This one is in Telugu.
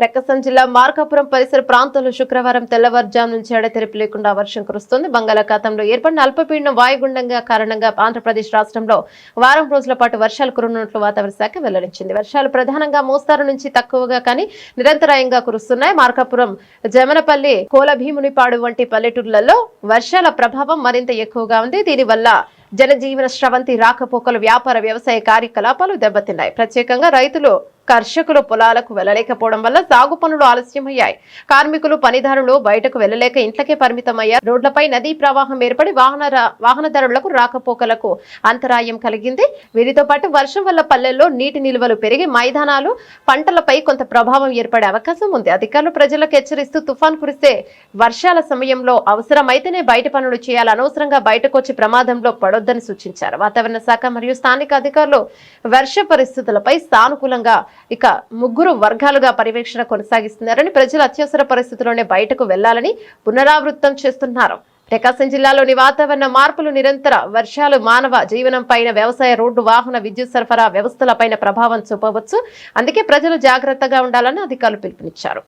ప్రకాశం జిల్లా మార్కాపురం పరిసర ప్రాంతాల్లో శుక్రవారం తెల్లవారుజాము నుంచి ఎడతెరిపి లేకుండా వర్షం కురుస్తోంది. బంగాళాఖాతంలో ఏర్పడిన అల్పపీడనం వాయుగుండంగా కారణంగా ఆంధ్రప్రదేశ్ రాష్ట్రంలో వారం రోజుల పాటు వర్షాలు కురునున్నట్లు వాతావరణ శాఖ వెల్లడించింది. వర్షాలు ప్రధానంగా మోస్తారు నుంచి తక్కువగా కానీ నిరంతరాయంగా కురుస్తున్నాయి. మార్కాపురం జమనపల్లి కోలభీమునిపాడు వంటి పల్లెటూర్లలో వర్షాల ప్రభావం మరింత ఎక్కువగా ఉంది. దీనివల్ల జనజీవన స్రవంతి రాకపోకలు వ్యాపార వ్యవసాయ కార్యకలాపాలు దెబ్బతిన్నాయి. ప్రత్యేకంగా రైతులు కర్షకులు పొలాలకు వెళ్ళలేకపోవడం వల్ల సాగు పనులు ఆలస్యమయ్యాయి. కార్మికులు పనిదారులు బయటకు వెళ్ళలేక ఇంట్లకే పరిమితమయ్యారు. రోడ్లపై నదీ ప్రవాహం ఏర్పడి వాహన వాహనదారులకు రాకపోకలకు అంతరాయం కలిగింది. వీరితో పాటు వర్షం వల్ల పల్లెల్లో నీటి నిల్వలు పెరిగి మైదానాలు పంటలపై కొంత ప్రభావం ఏర్పడే అవకాశం ఉంది. అధికారులు ప్రజలకు హెచ్చరిస్తూ తుఫాన్ కురిస్తే వర్షాల సమయంలో అవసరమైతేనే బయట పనులు చేయాలి. అనవసరంగా బయటకు వచ్చి ప్రమాదంలో పడొద్దని సూచించారు. వాతావరణ శాఖ మరియు స్థానిక అధికారులు వర్ష పరిస్థితులపై సానుకూలంగా ఇక ముగ్గురు వర్గాలుగా పర్యవేక్షణ కొనసాగిస్తున్నారని ప్రజలు అత్యవసర పరిస్థితుల్లోనే బయటకు వెళ్ళాలని పునరావృత్తం చేస్తున్నారు. ప్రకాశం జిల్లాలోని వాతావరణ మార్పులు నిరంతర వర్షాలు మానవ జీవనం పైన వ్యవసాయ రోడ్డు వాహన విద్యుత్ సరఫరా వ్యవస్థలపైన ప్రభావం చూపవచ్చు. అందుకే ప్రజలు జాగ్రత్తగా ఉండాలని అధికారులు పిలుపునిచ్చారు.